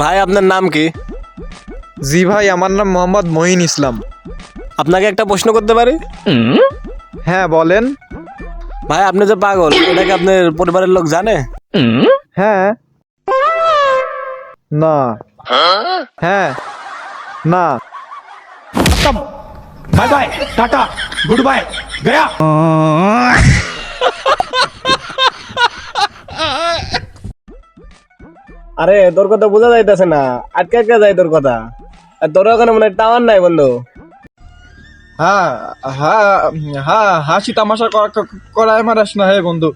ভাই আপনার নাম কি? জি ভাই আমার নাম মোহাম্মদ মহিন ইসলাম। আপনাকে একটা প্রশ্ন করতে পারি? হ্যাঁ বলেন। ভাই আপনি যে পাগল এটাকে আপনার পরিবারের লোক জানে? হ্যাঁ। না। হ্যাঁ। না। Bye bye tata good bye গয়া আরে তোর কথা বোঝা যাইতেছে না। আটকে আটকে যায় তোর কথা। আর তোর ওখানে মনে টাওয়ার নাই বন্ধু। হ্যাঁ হ্যাঁ হ্যাঁ হাসি তামাশা করা- করায় মারাস না হে বন্ধু।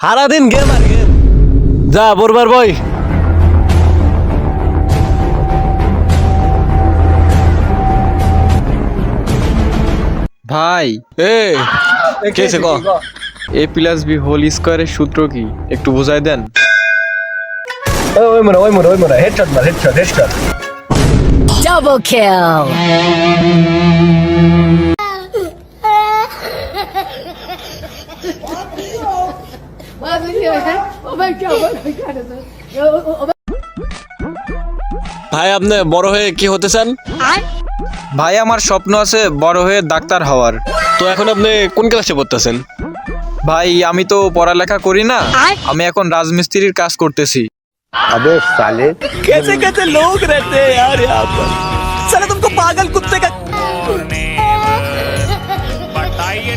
সারাদিন গেম আর গেম। যা বরবার বই ভাই। এ কেছে ক এ প্লাস বি হোল স্কোয়ারের সূত্র কি? একটু বুঝাই দেন। ওই মোরা ওই মোরা ওই মোরা হেডশট মার হেডশট হেডশট Double kill. ভাই আপনি বড় হয়ে কি হতে চান? ভাই আমার স্বপ্ন আছে বড় হয়ে ডাক্তার হওয়ার। তো এখন আপনি কোন ক্লাসে পড়তেছেন? ভাই আমি তো পড়ালেখা করি না আমি এখন রাজমিস্ত্রির কাজ করতেছি। अबे সালে। कैसे कैसे लोग रहते हैं यार यहाँ पर साले तुमको पागल कुत्ते का बताइए